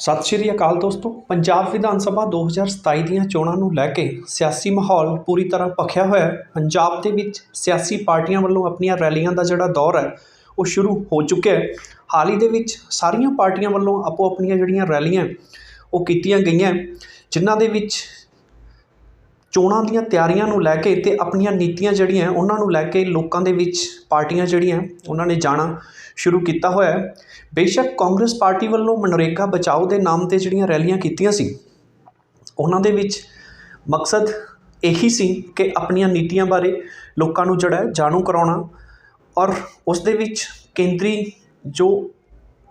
ਸਤਿ ਸ਼੍ਰੀ ਅਕਾਲ ਦੋਸਤੋ। ਪੰਜਾਬ ਵਿਧਾਨ ਸਭਾ 2027 ਦੀਆਂ ਚੋਣਾਂ ਨੂੰ ਲੈ ਕੇ ਸਿਆਸੀ ਮਾਹੌਲ ਪੂਰੀ ਤਰ੍ਹਾਂ ਭਖਿਆ ਹੋਇਆ ਹੈ। ਪੰਜਾਬ ਦੇ ਵਿੱਚ ਸਿਆਸੀ ਪਾਰਟੀਆਂ ਵੱਲੋਂ ਆਪਣੀਆਂ ਰੈਲੀਆਂ ਦਾ ਜਿਹੜਾ ਦੌਰ ਹੈ, ਉਹ ਸ਼ੁਰੂ ਹੋ ਚੁੱਕਿਆ ਹੈ। ਹਾਲ ਹੀ ਦੇ ਵਿੱਚ ਸਾਰੀਆਂ ਪਾਰਟੀਆਂ ਵੱਲੋਂ ਆਪੋ ਆਪਣੀਆਂ ਜਿਹੜੀਆਂ ਰੈਲੀਆਂ, ਉਹ ਕੀਤੀਆਂ ਗਈਆਂ ਜਿਨ੍ਹਾਂ ਦੇ ਵਿੱਚ ਚੋਣਾਂ ਦੀਆਂ ਤਿਆਰੀਆਂ ਨੂੰ ਲੈ ਕੇ ਅਤੇ ਆਪਣੀਆਂ ਨੀਤੀਆਂ ਜਿਹੜੀਆਂ ਉਹਨਾਂ ਨੂੰ ਲੈ ਕੇ ਲੋਕਾਂ ਦੇ ਵਿੱਚ ਪਾਰਟੀਆਂ ਜਿਹੜੀਆਂ ਉਹਨਾਂ ਨੇ ਜਾਣਾ ਸ਼ੁਰੂ ਕੀਤਾ ਹੋਇਆ ਬੇਸ਼ੱਕ ਕਾਂਗਰਸ ਪਾਰਟੀ ਵੱਲੋਂ ਮਨਰੇਗਾ ਬਚਾਓ ਦੇ ਨਾਮ ਤੇ ਜਿਹੜੀਆਂ ਰੈਲੀਆਂ ਕੀਤੀਆਂ ਸੀ, ਉਹਨਾਂ ਦੇ ਵਿੱਚ ਮਕਸਦ ਇਹੀ ਸੀ ਕਿ ਆਪਣੀਆਂ ਨੀਤੀਆਂ ਬਾਰੇ ਲੋਕਾਂ ਨੂੰ ਜਿਹੜਾ ਜਾਣੂ ਕਰਾਉਣਾ ਔਰ ਉਸ ਦੇ ਵਿੱਚ ਕੇਂਦਰੀ ਜੋ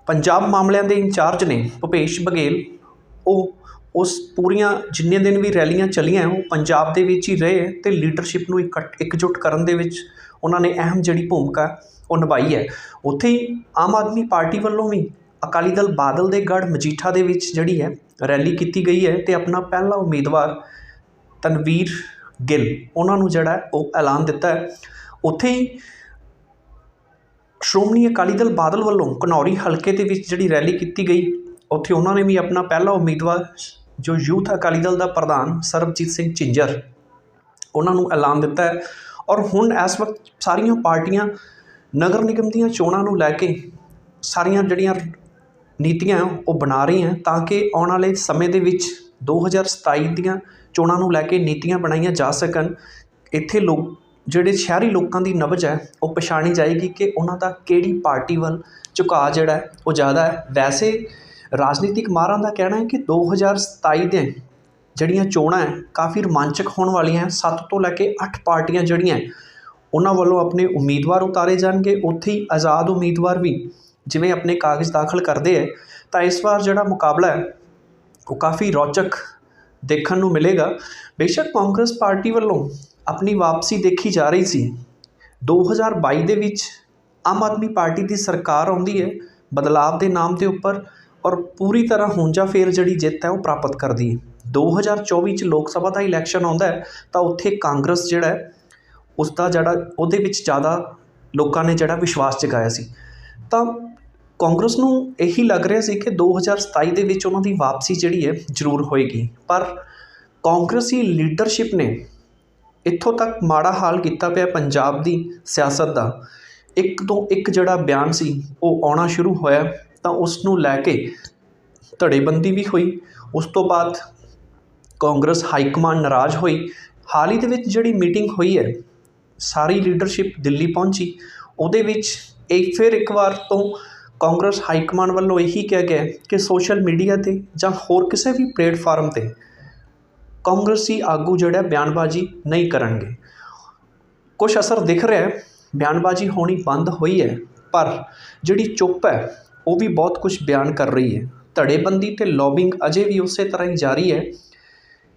ਪੰਜਾਬ ਮਾਮਲਿਆਂ ਦੇ ਇੰਚਾਰਜ ਨੇ ਭੁਪੇਸ਼ ਬਘੇਲ, ਉਹ ਉਸ ਪੂਰੀਆਂ ਜਿੰਨੇ ਦਿਨ ਵੀ ਰੈਲੀਆਂ ਚੱਲੀਆਂ ਉਹ ਪੰਜਾਬ ਦੇ ਵਿੱਚ ਹੀ ਰਹੇ ਅਤੇ ਲੀਡਰਸ਼ਿਪ ਨੂੰ ਇਕੱਠ, ਇਕਜੁੱਟ ਕਰਨ ਦੇ ਵਿੱਚ ਉਹਨਾਂ ਨੇ ਅਹਿਮ ਜਿਹੜੀ ਭੂਮਿਕਾ ਉਹ ਨਿਭਾਈ ਹੈ। ਉੱਥੇ ਹੀ ਆਮ ਆਦਮੀ ਪਾਰਟੀ ਵੱਲੋਂ ਵੀ ਅਕਾਲੀ ਦਲ ਬਾਦਲ ਦੇ ਗੜ੍ਹ ਮਜੀਠਾ ਦੇ ਵਿੱਚ ਜਿਹੜੀ ਹੈ, ਰੈਲੀ ਕੀਤੀ ਗਈ ਹੈ ਅਤੇ ਆਪਣਾ ਪਹਿਲਾ ਉਮੀਦਵਾਰ ਤਨਵੀਰ ਗਿੱਲ ਉਹਨਾਂ ਨੂੰ ਜਿਹੜਾ ਉਹ ਐਲਾਨ ਦਿੱਤਾ ਹੈ। ਉੱਥੇ ਹੀ ਸ਼੍ਰੋਮਣੀ ਅਕਾਲੀ ਦਲ ਬਾਦਲ ਵੱਲੋਂ ਘਨੌਰੀ ਹਲਕੇ ਦੇ ਵਿੱਚ ਜਿਹੜੀ ਰੈਲੀ ਕੀਤੀ ਗਈ, ਉੱਥੇ ਉਹਨਾਂ ਨੇ ਵੀ ਆਪਣਾ ਪਹਿਲਾ ਉਮੀਦਵਾਰ ਜੋ ਯੂਥ ਅਕਾਲੀ ਦਲ ਦਾ ਪ੍ਰਧਾਨ ਸਰਬਜੀਤ ਸਿੰਘ ਝਿੰਜਰ, ਉਹਨਾਂ ਨੂੰ ਐਲਾਨ ਦਿੱਤਾ ਹੈ ਔਰ ਹੁਣ ਇਸ ਵਕਤ ਸਾਰੀਆਂ ਪਾਰਟੀਆਂ ਨਗਰ ਨਿਗਮ ਦੀਆਂ ਚੋਣਾਂ ਨੂੰ ਲੈ ਕੇ ਸਾਰੀਆਂ ਜਿਹੜੀਆਂ ਨੀਤੀਆਂ ਉਹ ਬਣਾ ਰਹੀਆਂ ਤਾਂ ਕਿ ਆਉਣ ਵਾਲੇ ਸਮੇਂ ਦੇ ਵਿੱਚ 2027 ਦੀਆਂ ਚੋਣਾਂ ਨੂੰ ਲੈ ਕੇ ਨੀਤੀਆਂ ਬਣਾਈਆਂ ਜਾ ਸਕਣ। ਇੱਥੇ ਲੋਕ, ਜਿਹੜੇ ਸ਼ਹਿਰੀ ਲੋਕਾਂ ਦੀ ਨਬਜ ਹੈ, ਉਹ ਪਛਾਣੀ ਜਾਏਗੀ ਕਿ ਉਹਨਾਂ ਦਾ ਕਿਹੜੀ ਪਾਰਟੀ ਵੱਲ ਝੁਕਾਅ ਜਿਹੜਾ ਉਹ ਜ਼ਿਆਦਾ ਹੈ। ਵੈਸੇ ਰਾਜਨੀਤਿਕ ਮਾਹਰਾਂ ਦਾ ਕਹਿਣਾ ਹੈ ਕਿ 2027 ਦੇ ਜਿਹੜੀਆਂ ਚੋਣਾਂ ਹੈ, ਕਾਫੀ ਰੋਮਾਂਚਕ ਹੋਣ ਵਾਲੀਆਂ ਹੈ। 7 ਤੋਂ ਲੈ ਕੇ ਅੱਠ ਪਾਰਟੀਆਂ ਜਿਹੜੀਆਂ ਉਹਨਾਂ ਵੱਲੋਂ ਆਪਣੇ ਉਮੀਦਵਾਰ ਉਤਾਰੇ ਜਾਣਗੇ। ਉੱਥੇ ਹੀ ਆਜ਼ਾਦ ਉਮੀਦਵਾਰ ਵੀ ਜਿਵੇਂ ਆਪਣੇ ਕਾਗਜ਼ ਦਾਖਲ ਕਰਦੇ ਹੈ, ਤਾਂ ਇਸ ਵਾਰ ਜਿਹੜਾ ਮੁਕਾਬਲਾ ਹੈ, ਉਹ ਕਾਫੀ ਰੌਚਕ ਦੇਖਣ ਨੂੰ ਮਿਲੇਗਾ। ਬੇਸ਼ੱਕ ਕਾਂਗਰਸ ਪਾਰਟੀ ਵੱਲੋਂ ਆਪਣੀ ਵਾਪਸੀ ਦੇਖੀ ਜਾ ਰਹੀ ਸੀ। 2022 ਦੇ ਵਿੱਚ ਆਮ ਆਦਮੀ ਪਾਰਟੀ ਦੀ ਸਰਕਾਰ ਆਉਂਦੀ ਹੈ, ਬਦਲਾਵ ਦੇ ਨਾਮ ਦੇ ਉੱਪਰ ਔਰ ਪੂਰੀ ਤਰ੍ਹਾਂ ਹੁੰਜਾ ਫੇਰ ਜਿਹੜੀ ਜਿੱਤ ਹੈ ਉਹ ਪ੍ਰਾਪਤ ਕਰਦੀ ਹੈ। 2024 ਚ ਲੋਕ ਸਭਾ ਦਾ ਇਲੈਕਸ਼ਨ ਆਉਂਦਾ ਤਾਂ ਉੱਥੇ ਕਾਂਗਰਸ ਜਿਹੜਾ ਹੈ ਉਸ ਦਾ ਜਿਹੜਾ, ਉਹਦੇ ਵਿੱਚ ਜ਼ਿਆਦਾ ਲੋਕਾਂ ਨੇ ਜਿਹੜਾ ਵਿਸ਼ਵਾਸ ਜਗਾਇਆ ਸੀ। ਤਾਂ ਕਾਂਗਰਸ ਨੂੰ ਇਹੀ ਲੱਗ ਰਿਹਾ ਸੀ ਕਿ 2027 ਦੇ ਵਿੱਚ ਉਹਨਾਂ ਦੀ ਵਾਪਸੀ ਜਿਹੜੀ ਹੈ, ਜ਼ਰੂਰ ਹੋਏਗੀ। ਪਰ ਕਾਂਗਰਸੀ ਲੀਡਰਸ਼ਿਪ ਨੇ ਇੱਥੋਂ ਤੱਕ ਮਾੜਾ ਹਾਲ ਕੀਤਾ ਪਿਆ ਪੰਜਾਬ ਦੀ ਸਿਆਸਤ ਦਾ। ਇੱਕ ਤੋਂ ਇੱਕ ਜਿਹੜਾ ਬਿਆਨ ਸੀ, ਉਹ ਆਉਣਾ ਸ਼ੁਰੂ ਹੋਇਆ। ਤਾਂ ਉਸ ਨੂੰ ਲੈ ਕੇ ਧੜੇਬੰਦੀ ਵੀ ਹੋਈ। ਉਸ ਤੋਂ ਬਾਅਦ ਕਾਂਗਰਸ ਹਾਈ ਕਮਾਂਡ ਨਾਰਾਜ਼ ਹੋਈ। ਹਾਲ ਹੀ ਦੇ ਵਿੱਚ ਜਿਹੜੀ ਮੀਟਿੰਗ ਹੋਈ ਹੈ, ਸਾਰੀ ਲੀਡਰਸ਼ਿਪ ਦਿੱਲੀ ਪਹੁੰਚੀ। ਉਹਦੇ ਵਿੱਚ ਇੱਕ ਫਿਰ ਇੱਕ ਵਾਰ ਤੋਂ ਕਾਂਗਰਸ ਹਾਈ ਕਮਾਂਡ ਵੱਲੋਂ ਇਹੀ ਕਿਹਾ ਗਿਆ ਕਿ ਸੋਸ਼ਲ ਮੀਡੀਆ ਤੇ ਜਾਂ ਹੋਰ ਕਿਸੇ ਵੀ ਪਲੇਟਫਾਰਮ ਤੇ ਕਾਂਗਰਸੀ ਆਗੂ ਜਿਹੜਾ ਬਿਆਨਬਾਜ਼ੀ ਨਹੀਂ ਕਰਨਗੇ। ਕੁਝ ਅਸਰ ਦਿਖ ਰਿਹਾ ਹੈ, ਬਿਆਨਬਾਜ਼ੀ ਹੋਣੀ ਬੰਦ ਹੋਈ ਹੈ, ਪਰ ਜਿਹੜੀ ਚੁੱਪ ਹੈ ਉਹ ਵੀ ਬਹੁਤ ਕੁਝ ਬਿਆਨ ਕਰ ਰਹੀ ਹੈ। ਧੜੇਬੰਦੀ ਅਤੇ ਲੌਬਿੰਗ ਅਜੇ ਵੀ ਉਸੇ ਤਰ੍ਹਾਂ ਹੀ ਜਾਰੀ ਹੈ,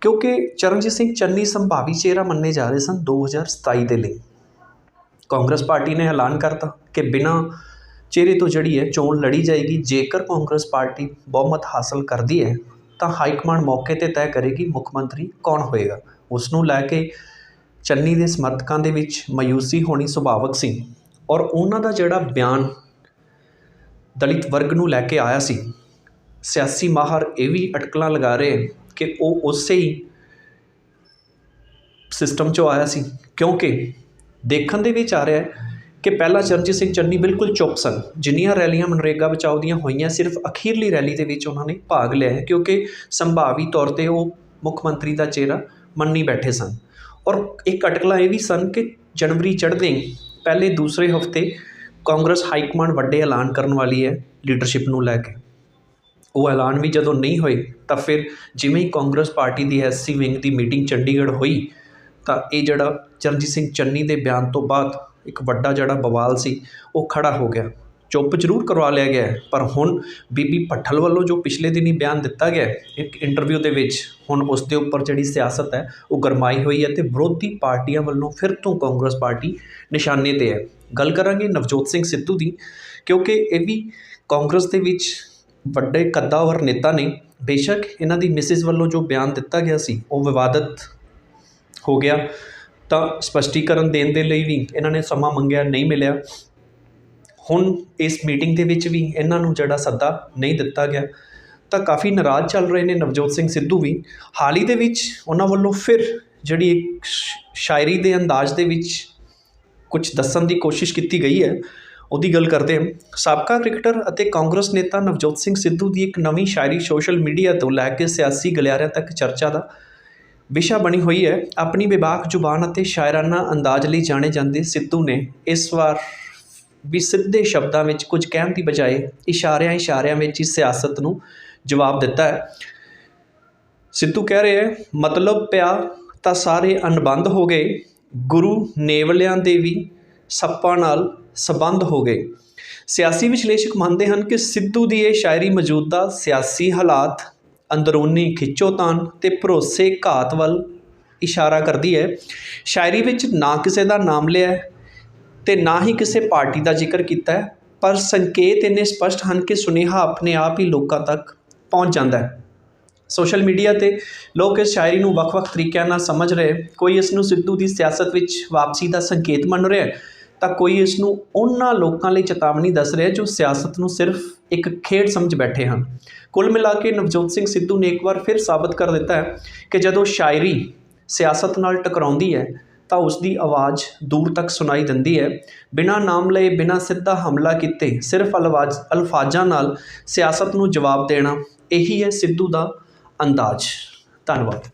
ਕਿਉਂਕਿ ਚਰਨਜੀਤ ਸਿੰਘ ਚੰਨੀ ਸੰਭਾਵੀ ਚਿਹਰਾ ਮੰਨੇ ਜਾ ਰਹੇ ਸਨ 2027 ਦੇ ਲਈ। ਕਾਂਗਰਸ ਪਾਰਟੀ ਨੇ ਐਲਾਨ ਕਰਤਾ ਕਿ ਬਿਨਾਂ ਚਿਹਰੇ ਤੋਂ ਜਿਹੜੀ ਹੈ ਚੋਣ ਲੜੀ ਜਾਏਗੀ, ਜੇਕਰ ਕਾਂਗਰਸ ਪਾਰਟੀ ਬਹੁਮਤ ਹਾਸਲ ਕਰਦੀ ਹੈ, ਤਾਂ ਹਾਈ ਕਮਾਂਡ ਮੌਕੇ ਤੇ ਤੈਅ ਕਰੇਗੀ ਮੁੱਖ ਮੰਤਰੀ ਕੌਣ ਹੋਏਗਾ। ਉਸ ਨੂੰ ਲੈ ਕੇ ਚੰਨੀ ਦੇ ਸਮਰਥਕਾਂ ਦੇ ਵਿੱਚ ਮਾਯੂਸੀ ਹੋਣੀ ਸੁਭਾਵਕ ਸੀ ਔਰ ਉਹਨਾਂ ਦਾ ਜਿਹੜਾ ਬਿਆਨ ਦਲਿਤ ਵਰਗ ਨੂੰ ਲੈ ਕੇ ਆਇਆ ਸੀ। ਸਿਆਸੀ ਮਾਹਰ ਇਹ ਵੀ ਅਟਕਲਾਂ ਲਗਾ ਰਹੇ ਕਿ ਉਹ ਉਸੇ ਹੀ ਸਿਸਟਮ 'ਚੋਂ ਆਇਆ ਸੀ। ਕਿਉਂਕਿ ਦੇਖਣ ਦੇ ਵਿੱਚ ਆ ਰਿਹਾ ਹੈ ਕਿ ਪਹਿਲਾਂ ਚਰਨਜੀਤ ਸਿੰਘ ਚੰਨੀ ਬਿਲਕੁਲ ਚੁੱਪ ਸਨ। ਜਿੰਨੀਆਂ ਰੈਲੀਆਂ ਮਨਰੇਗਾ ਬਚਾਓ ਦੀਆਂ ਹੋਈਆਂ, ਸਿਰਫ ਅਖੀਰਲੀ ਰੈਲੀ ਦੇ ਵਿੱਚ ਉਹਨਾਂ ਨੇ ਭਾਗ ਲਿਆ ਹੈ ਕਿਉਂਕਿ ਸੰਭਾਵੀ ਤੌਰ ਤੇ ਉਹ ਮੁੱਖ ਮੰਤਰੀ ਦਾ ਚਿਹਰਾ ਮੰਨੀ ਬੈਠੇ ਸਨ। ਔਰ ਇੱਕ ਅਟਕਲਾਂ ਇਹ ਵੀ ਸਨ ਕਿ ਜਨਵਰੀ ਚੜ੍ਹਦੇ ਪਹਿਲੇ ਦੂਸਰੇ ਹਫ਼ਤੇ ਕਾਂਗਰਸ ਹਾਈ ਕਮਾਂਡ ਵੱਡੇ ਐਲਾਨ ਕਰਨ ਵਾਲੀ ਹੈ ਲੀਡਰਸ਼ਿਪ ਨੂੰ ਲੈ ਕੇ। ਉਹ ਐਲਾਨ ਵੀ ਜਦੋਂ ਨਹੀਂ ਹੋਏ, ਤਾਂ ਫਿਰ ਜਿਵੇਂ ਹੀ ਕਾਂਗਰਸ ਪਾਰਟੀ ਦੀ ਐਸਸੀ ਵਿੰਗ ਦੀ ਮੀਟਿੰਗ ਚੰਡੀਗੜ੍ਹ ਹੋਈ, ਤਾਂ ਇਹ ਜਿਹੜਾ ਚਰਨਜੀਤ ਸਿੰਘ ਚੰਨੀ ਦੇ ਬਿਆਨ ਤੋਂ ਬਾਅਦ ਇੱਕ ਵੱਡਾ ਜਿਹੜਾ ਬਵਾਲ ਸੀ, ਉਹ ਖੜ੍ਹਾ ਹੋ ਗਿਆ। ਚੁੱਪ ਜ਼ਰੂਰ ਕਰਵਾ ਲਿਆ ਗਿਆ ਪਰ ਹੁਣ ਬੀਬੀ ਭੱਠਲ ਵੱਲੋਂ ਜੋ ਪਿਛਲੇ ਦਿਨੀ ਬਿਆਨ ਦਿੱਤਾ ਗਿਆ ਇੱਕ ਇੰਟਰਵਿਊ ਦੇ ਵਿੱਚ, ਹੁਣ ਉਸ ਦੇ ਉੱਪਰ ਜਿਹੜੀ ਸਿਆਸਤ ਹੈ, ਉਹ ਗਰਮਾਈ ਹੋਈ ਹੈ ਤੇ ਵਿਰੋਧੀ ਪਾਰਟੀਆਂ ਵੱਲੋਂ ਫਿਰ ਤੋਂ ਕਾਂਗਰਸ ਪਾਰਟੀ ਨਿਸ਼ਾਨੇ ਤੇ ਹੈ। ਗੱਲ ਕਰਾਂਗੇ ਨਵਜੋਤ ਸਿੰਘ ਸਿੱਧੂ ਦੀ, ਕਿਉਂਕਿ ਇਹ ਵੀ ਕਾਂਗਰਸ ਦੇ ਵਿੱਚ ਵੱਡੇ ਕੱਦਾਵਰ ਨੇਤਾ ਨੇ। ਬੇਸ਼ੱਕ ਇਹਨਾਂ ਦੀ ਮਿਸਿਸ ਵੱਲੋਂ ਜੋ ਬਿਆਨ ਦਿੱਤਾ ਗਿਆ ਸੀ, ਉਹ ਵਿਵਾਦਤ ਹੋ ਗਿਆ। ਤਾਂ ਸਪਸ਼ਟੀਕਰਨ ਦੇਣ ਦੇ ਲਈ ਵੀ ਇਹਨਾਂ ਨੇ ਸਮਾਂ ਮੰਗਿਆ, ਨਹੀਂ ਮਿਲਿਆ। ਹੁਣ ਇਸ ਮੀਟਿੰਗ ਦੇ ਵਿੱਚ ਵੀ ਇਹਨਾਂ ਨੂੰ ਜਿਹੜਾ ਸੱਦਾ ਨਹੀਂ ਦਿੱਤਾ ਗਿਆ, ਤਾਂ ਕਾਫੀ ਨਾਰਾਜ਼ ਚੱਲ ਰਹੇ ਨੇ ਨਵਜੋਤ ਸਿੰਘ ਸਿੱਧੂ ਵੀ। ਹਾਲ ਹੀ ਦੇ ਵਿੱਚ ਉਹਨਾਂ ਵੱਲੋਂ ਫਿਰ ਜਿਹੜੀ ਇੱਕ ਸ਼ਾਇਰੀ ਦੇ ਅੰਦਾਜ਼ ਦੇ ਵਿੱਚ ਕੁਝ ਦੱਸਣ ਦੀ ਕੋਸ਼ਿਸ਼ ਕੀਤੀ ਗਈ ਹੈ, ਉਹਦੀ ਗੱਲ ਕਰਦੇ ਹਾਂ। ਸਾਬਕਾ ਕ੍ਰਿਕਟਰ ਅਤੇ ਕਾਂਗਰਸ ਨੇਤਾ ਨਵਜੋਤ ਸਿੰਘ ਸਿੱਧੂ ਦੀ ਇੱਕ ਨਵੀਂ ਸ਼ਾਇਰੀ ਸੋਸ਼ਲ ਮੀਡੀਆ ਤੋਂ ਲੈ ਕੇ ਸਿਆਸੀ ਗਲਿਆਰਿਆਂ ਤੱਕ ਚਰਚਾ ਦਾ ਵਿਸ਼ਾ ਬਣੀ ਹੋਈ ਹੈ। ਆਪਣੀ ਬੇਬਾਕ ਜ਼ੁਬਾਨ ਅਤੇ ਸ਼ਾਇਰਾਨਾ ਅੰਦਾਜ਼ ਲਈ ਜਾਣੇ ਜਾਂਦੇ ਸਿੱਧੂ ਨੇ ਇਸ ਵਾਰ ਵੀ ਸਿੱਧੇ ਸ਼ਬਦਾਂ ਵਿੱਚ ਕੁਝ ਕਹਿਣ ਦੀ ਬਜਾਏ ਇਸ਼ਾਰਿਆਂ ਇਸ਼ਾਰਿਆਂ ਵਿੱਚ ਹੀ ਸਿਆਸਤ ਨੂੰ ਜਵਾਬ ਦਿੱਤਾ ਹੈ। ਸਿੱਧੂ ਕਹਿ ਰਿਹਾ ਮਤਲਬ ਪਿਆ ਤਾਂ ਸਾਰੇ ਅਨਬੰਧ ਹੋ ਗਏ, ਗੁਰੂ ਨੇਵਲਿਆਂ ਦੇ ਵੀ ਸੱਪਾਂ ਨਾਲ ਸਬੰਧ ਹੋ ਗਏ। ਸਿਆਸੀ ਵਿਸ਼ਲੇਸ਼ਕ ਮੰਨਦੇ ਹਨ ਕਿ ਸਿੱਧੂ ਦੀ ਇਹ ਸ਼ਾਇਰੀ ਮੌਜੂਦਾ ਸਿਆਸੀ ਹਾਲਾਤ, ਅੰਦਰੂਨੀ ਖਿੱਚੋਤਾਨ ਤੇ ਭਰੋਸੇ ਘਾਤ ਵੱਲ ਇਸ਼ਾਰਾ ਕਰਦੀ ਹੈ। ਸ਼ਾਇਰੀ ਵਿੱਚ ਨਾ ਕਿਸੇ ਦਾ ਨਾਮ ਲਿਆ ਅਤੇ ਨਾ ਹੀ ਕਿਸੇ ਪਾਰਟੀ ਦਾ ਜ਼ਿਕਰ ਕੀਤਾ ਹੈ, ਪਰ ਸੰਕੇਤ ਇੰਨੇ ਸਪਸ਼ਟ ਹਨ ਕਿ ਸੁਨੇਹਾ ਆਪਣੇ ਆਪ ਹੀ ਲੋਕਾਂ ਤੱਕ ਪਹੁੰਚ ਜਾਂਦਾ ਹੈ। ਸੋਸ਼ਲ ਮੀਡੀਆ ਤੇ ਲੋਕ ਇਸ ਸ਼ਾਇਰੀ ਨੂੰ ਵੱਖ-ਵੱਖ ਤਰੀਕਿਆਂ ਨਾਲ ਸਮਝ ਰਹੇ, ਕੋਈ ਇਸ ਨੂੰ ਸਿੱਧੂ ਦੀ ਸਿਆਸਤ ਵਿੱਚ ਵਾਪਸੀ ਦਾ ਸੰਕੇਤ ਮੰਨ ਰਿਹਾ ਤਾਂ ਕੋਈ ਇਸ ਨੂੰ ਉਹਨਾਂ ਲੋਕਾਂ ਲਈ ਚੇਤਾਵਨੀ ਦੱਸ ਰਿਹਾ ਜੋ ਸਿਆਸਤ ਨੂੰ ਸਿਰਫ ਇੱਕ ਖੇਡ ਸਮਝ ਬੈਠੇ ਹਨ। ਕੁੱਲ ਮਿਲਾ ਕੇ ਨਵਜੋਤ ਸਿੰਘ ਸਿੱਧੂ ਨੇ ਇੱਕ ਵਾਰ ਫਿਰ ਸਾਬਤ ਕਰ ਦਿੱਤਾ ਹੈ ਕਿ ਜਦੋਂ ਸ਼ਾਇਰੀ ਸਿਆਸਤ ਨਾਲ ਟਕਰਾਉਂਦੀ ਹੈ ਤਾਂ ਉਸ ਦੀ ਆਵਾਜ਼ ਦੂਰ ਤੱਕ ਸੁਣਾਈ ਦਿੰਦੀ ਹੈ। ਬਿਨਾਂ ਨਾਮ ਲਏ, ਬਿਨਾਂ ਸਿੱਧਾ ਹਮਲਾ ਕੀਤੇ, ਸਿਰਫ ਅਲਵਾਜ਼, ਅਲਫਾਜ਼ਾਂ ਨਾਲ ਸਿਆਸਤ ਨੂੰ ਜਵਾਬ ਦੇਣਾ, ਇਹੀ ਹੈ ਸਿੱਧੂ ਦਾ ਅੰਦਾਜ਼। ਧੰਨਵਾਦ।